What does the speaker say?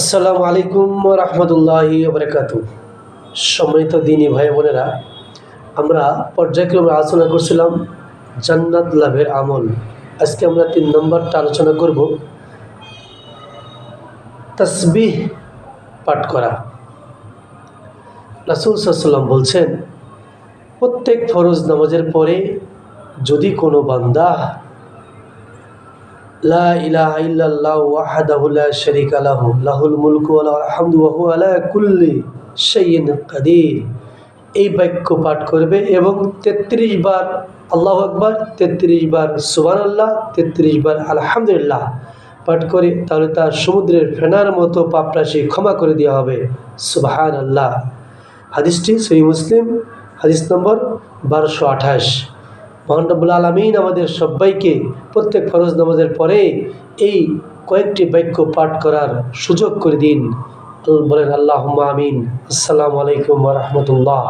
আসসালামু আলাইকুম রহমতুল্লাহি বরকাত সম্মানিত দিনী ভাই বোনেরা, আমরা পর্যায়ক্রমে আলোচনা করছিলাম জান্নাত লাভের আমল। আজকে আমরা তিন নম্বরটা আলোচনা করব, তসবিহ পাঠ করা। রাসুল সাল্লাম বলছেন, প্রত্যেক ফরজ নামাজের পরে যদি কোনো বান্দা ইলাহা ইল্লাল্লাহু ওয়াহদাহু লা শারীকা লাহু, লাহুল মুলকু ওয়া লাহুল হামদু ওয়া হুয়া আলা কুল্লি শাইইন কাদির। এই বাক্য পাঠ করবে এবং তেত্রিশ বার আল্লাহ আকবার, তেত্রিশ বার সুবহানাল্লাহ, তেত্রিশ বার আলহামদুলিল্লাহ পাঠ করে তাহলে তার সমুদ্রের ফেনার মতো পাপরাশি ক্ষমা করে দেওয়া হবে। সুবহান আল্লাহ হাদিসটি সহি মুসলিম, হাদিস নম্বর বারোশো আঠাশ। মহানবুল আলমিন আমাদের সবাইকে প্রত্যেক ফরজ নামাজের পরে এই কয়েকটি বাক্য পাঠ করার সুযোগ করে দিন। বলেন আল্লাহ আমিন। আসসালামু আলাইকুম রহমতুল্লাহ।